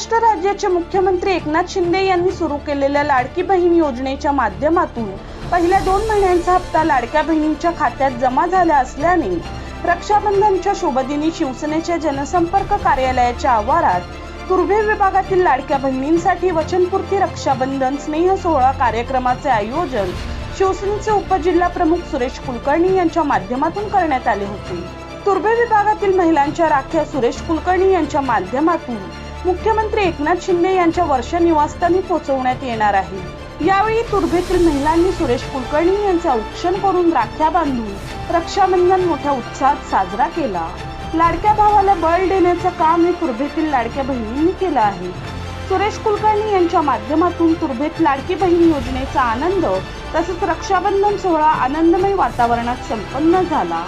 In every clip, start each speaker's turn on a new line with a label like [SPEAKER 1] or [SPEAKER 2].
[SPEAKER 1] महाराष्ट्र राज्याचे मुख्यमंत्री एकनाथ शिंदे यांनी सुरू केलेल्या लाडकी बहीण योजनेच्या माध्यमातून पहिल्या दोन महिन्यांचा हप्ता लाडक्या बहिणींच्या खात्यात जमा झाला असल्याने रक्षाबंधनच्या शुभदिनी शिवसेनेच्या जनसंपर्क कार्यालयाच्या आवारात तुर्भे विभागातील लाडक्या बहिणींसाठी वचनपूर्ती रक्षाबंधन स्नेह सोहळा कार्यक्रमाचे आयोजन शिवसेनेचे उपजिल्हा प्रमुख सुरेश कुलकर्णी यांच्या माध्यमातून करण्यात आले होते. तुर्भे विभागातील महिलांच्या राख्या सुरेश कुलकर्णी यांच्या माध्यमातून मुख्यमंत्री एकनाथ शिंदे यांच्या वर्ष निवासस्थानी पोहोचवण्यात येणार आहे. यावेळी तुर्भेतील महिलांनी सुरेश कुलकर्णी यांचे औक्षण करून राख्या बांधून रक्षाबंधन मोठ्या उत्साहात साजरा केला. लाडक्या भावाला बळ देण्याचं काम हे तुर्भेतील लाडक्या बहिणींनी केलं आहे. सुरेश कुलकर्णी यांच्या माध्यमातून तुर्भेत लाडकी बहीण योजनेचा आनंद तसेच रक्षाबंधन सोहळा आनंदमय वातावरणात संपन्न झाला.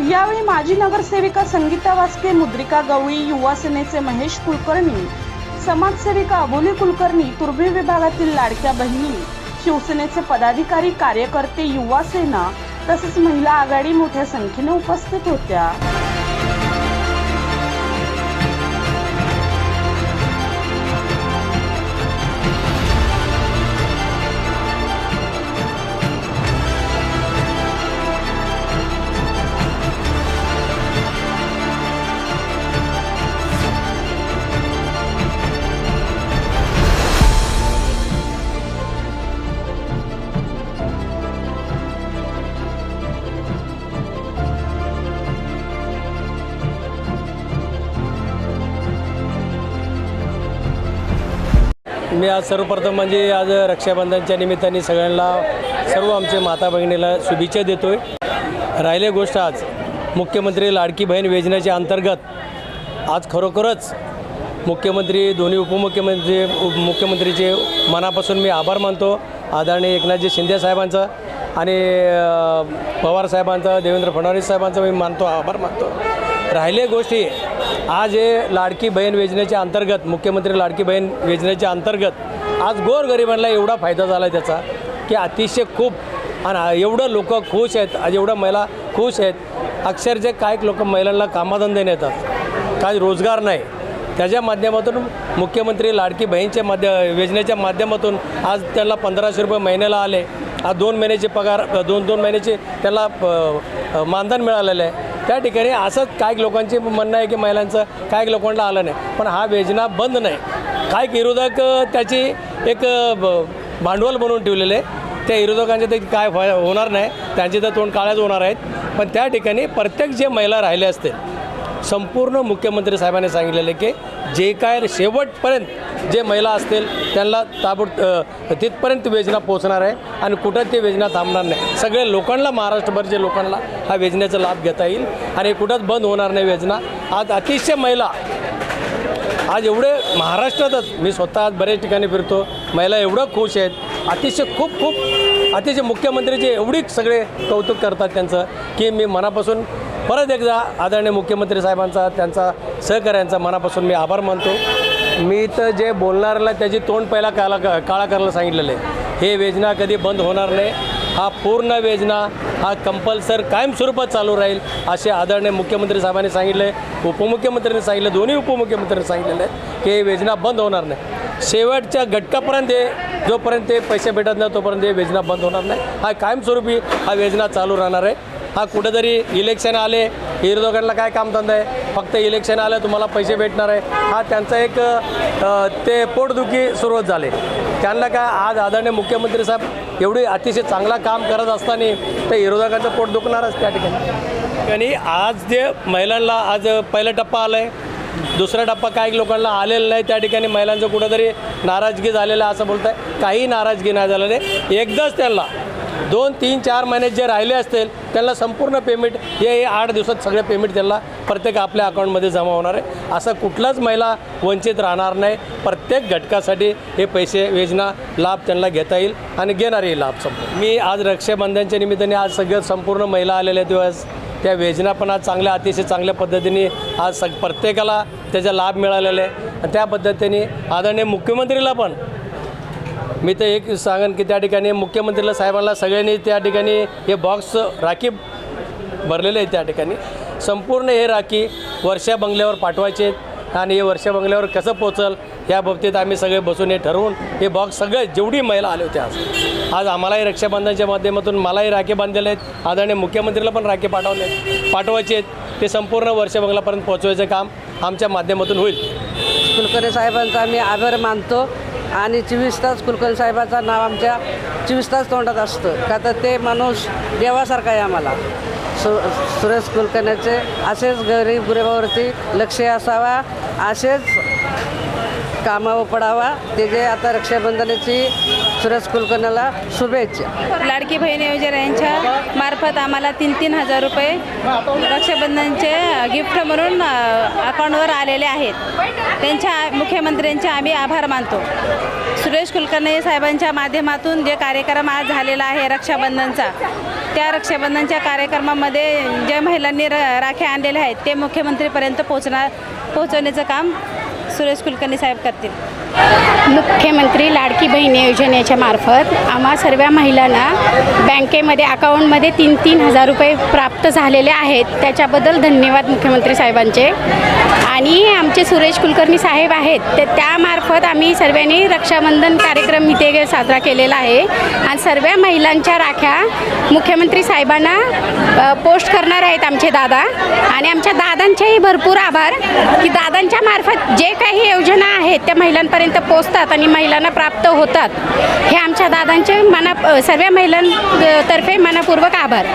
[SPEAKER 1] यावेळी माजी नगरसेविका संगीता वासके मुद्रिका गवळी युवा सेनेचे महेश कुलकर्णी समाजसेविका अबोली कुलकर्णी तुर्भे विभागातील लाडक्या बहिणी शिवसेनेचे पदाधिकारी कार्यकर्ते युवा सेना तसेच महिला आघाडी मोठ्या संख्येने उपस्थित होत्या.
[SPEAKER 2] मी आज सर्वप्रथम म्हणजे आज रक्षाबंधनच्या निमित्ताने सगळ्यांना सर्व आमचे माता बहिणीला शुभेच्छा देतो आहे राहिले गोष्ट आज मुख्यमंत्री लाडकी बहीण योजनेच्या अंतर्गत आज खरोखरच मुख्यमंत्री दोन्ही उपमुख्यमंत्री उप मुख्यमंत्रीचे मनापासून मी आभार मानतो. आदरणीय एकनाथजी शिंदे साहेबांचा आणि अ, पवार साहेबांचा देवेंद्र फडणवीस साहेबांचा मी मानतो आभार मानतो. राहिले गोष्टी आज हे लाडकी बहीण योजनेच्या अंतर्गत मुख्यमंत्री लाडकी बहीण योजनेच्या अंतर्गत आज गोरगरिबांना एवढा फायदा झाला आहे त्याचा की अतिशय खूप आणि एवढं लोक खुश आहेत आज एवढं महिला खुश आहेत. अक्षरशः काय लोक महिलांना कामाधंदे नेतात काय रोजगार नाही. त्याच्या माध्यमातून मुख्यमंत्री लाडकी बहीणच्या माध्य योजनेच्या माध्यमातून आज त्यांना पंधराशे रुपये महिन्याला आले. आज दोन महिन्याचे पगार दोन दोन महिन्याचे त्याला मानधन मिळालेलं आहे. त्या ठिकाणी असंच काही लोकांचे म्हणणं आहे की महिलांचं काही लोकांना आलं नाही. पण हा योजना बंद नाही. काही विरोधक त्याची एक ब- भांडवल बनवून ठेवलेलं आहे. त्या विरोधकांचे ते काय होणार नाही. त्यांचे तर तोंड काळ्याच होणार आहेत. पण त्या ठिकाणी प्रत्येक जे महिला राहिले असतील संपूर्ण मुख्यमंत्री साहेबांनी सांगितलेलं की जे काय शेवटपर्यंत जे महिला असतील त्यांना ताबड तिथपर्यंत योजना पोहोचणार आहे आणि कुठं ती योजना थांबणार नाही. सगळे लोकांना महाराष्ट्रभरचे लोकांना हा योजनेचा लाभ घेता येईल आणि कुठंच बंद होणार नाही योजना आज अतिशय महिला आज एवढे महाराष्ट्रातच मी स्वतः आज बऱ्याच ठिकाणी फिरतो महिला एवढं खुश आहेत. अतिशय खूप खूप अतिशय मुख्यमंत्रीचे एवढी सगळे कौतुक करतात त्यांचं की मी मनापासून परत एकदा आदरणीय मुख्यमंत्री साहेबांचा त्यांचा सहकाऱ्यांचा मनापासून मी आभार मानतो. मी तर जे बोलणाऱ्याला त्याची तोंड पहिला काला काळा करायला सांगितलेलं आहे. हे योजना कधी बंद होणार नाही. हा पूर्ण योजना हा कंपल्सर कायमस्वरूपात चालू राहील असे आदरणीय मुख्यमंत्री साहेबांनी सांगितले उपमुख्यमंत्र्यांनी सांगितलं दोन्ही उपमुख्यमंत्र्यांनी सांगितलेलं आहे की ही योजना बंद होणार नाही. शेवटच्या घटकापर्यंत हे जोपर्यंत ते पैसे भेटत नाही तोपर्यंत ही योजना बंद होणार नाही. हा कायमस्वरूपी हा योजना चालू राहणार आहे. हा कुठेतरी इलेक्शन आले. विरोधकांना काय कामधंदा आहे? फक्त इलेक्शन आलं तुम्हाला पैसे भेटणार आहे. हा त्यांचा एक ते पोटदुखी सुरुवात झाले. त्यांना काय आज आदरणीय मुख्यमंत्री साहेब एवढी अतिशय चांगला काम करत असताना ते विरोधकांचं पोट दुखणारच त्या ठिकाणी. आणि आज जे महिलांना आज पहिला टप्पा आला आहे दुसरा टप्पा काही लोकांना आलेला नाही त्या ठिकाणी महिलांचं कुठंतरी नाराजगी झालेलं आहे असं बोलत आहे काही नाराजगी नाही झालेली. एकदाच त्यांना दोन तीन चार महिने जे राहिले असतील त्यांना संपूर्ण पेमेंट हे आठ दिवसात सगळे पेमेंट त्यांना प्रत्येक आपल्या अकाउंटमध्ये जमा होणार आहे. असं कुठलाच महिला वंचित राहणार नाही. प्रत्येक घटकासाठी हे पैसे योजना लाभ त्यांना घेता येईल आणि घेणारही लाभ संपूर्ण. मी आज रक्षाबंधनच्या निमित्ताने आज सगळं संपूर्ण महिला आलेल्या दिवस त्या योजना पण आज चांगल्या अतिशय चांगल्या पद्धतीने आज सग प्रत्येकाला त्याचा लाभ मिळालेला आहे. त्या पद्धतीने आदरणीय मुख्यमंत्रीला पण मी तर एक सांगेन की त्या ठिकाणी मुख्यमंत्रीला साहेबांना सगळ्यांनी त्या ठिकाणी हे बॉक्स राखी भरलेले आहेत त्या ठिकाणी. संपूर्ण हे राखी वर्षा बंगल्यावर पाठवायचे आणि हे वर्षा बंगल्यावर कसं पोचल या बाबतीत आम्ही सगळे बसून हे ठरवून हे बॉक्स सगळे जेवढी महिला आले होते आज. आज आम्हालाही रक्षाबंधनच्या माध्यमातून मलाही राखी बांधलेले आहेत. आदरणीय मुख्यमंत्रीला पण राखी पाठवले आहेत. पाठवायचे आहेत. ते संपूर्ण वर्षा बंगल्यापर्यंत पोहोचवायचं काम आमच्या माध्यमातून होईल.
[SPEAKER 3] कुलकर्णी साहेबांचा आम्ही आभार मानतो. आणि चोवीस तास कुलकर्णी साहेबाचं नाव आमच्या चोवीस तास तोंडात असतं. का तर ते माणूस देवासारखा आहे आम्हाला. सु सुरेश कुलकर्ण्याचे असेच गरीब गुरेबावरती लक्ष असावा असेच कामावर पडावा. ते जे आता रक्षाबंधनाची सुरज कुलकर्णाला शुभेच्छा.
[SPEAKER 4] लाडकी बहीण योजनेच्या मार्फत आम्हाला तीन तीन हजार रुपये रक्षाबंधनचे गिफ्ट म्हणून अकाउंटवर आलेले आहेत. त्यांच्या मुख्यमंत्र्यांचे आम्ही आभार मानतो. सुरेश कुलकर्णी साहेबांच्या माध्यमातून जे कार्यक्रम आज झालेला आहे रक्षाबंधनचा त्या रक्षाबंधनच्या कार्यक्रमामध्ये ज्या महिलांनी र राख्या आणलेल्या आहेत ते मुख्यमंत्रीपर्यंत पोहोचणार पोहोचवण्याचं काम सुरेश कुलकर्णी साहेब करतील.
[SPEAKER 5] मुख्यमंत्री लाडकी बहीण योजनेच्या मार्फत आम्हा सर्व महिलांना बँकेमध्ये अकाउंटमध्ये तीन तीन हजार रुपये प्राप्त झालेले आहेत. त्याच्याबद्दल धन्यवाद मुख्यमंत्री साहेबांचे. आणि आमचे सुरेश कुलकर्णी साहेब आहेत. ते त्यामार्फत आम्ही सर्वांनी रक्षाबंधन कार्यक्रम इथे साजरा केलेला आहे. आणि सर्व महिलांच्या राख्या मुख्यमंत्री साहेबांना पोस्ट करणार आहेत आमचे दादा. आणि आमच्या दादांचेही भरपूर आभार. की दादांच्या मार्फत जे काही योजना आहेत त्या महिलांपर्यंत महिलांपर्यंत पोचतात आणि महिलांना प्राप्त होतात. हे आमच्या दादांचे मना सर्व महिलांतर्फे मनापूर्वक आभार.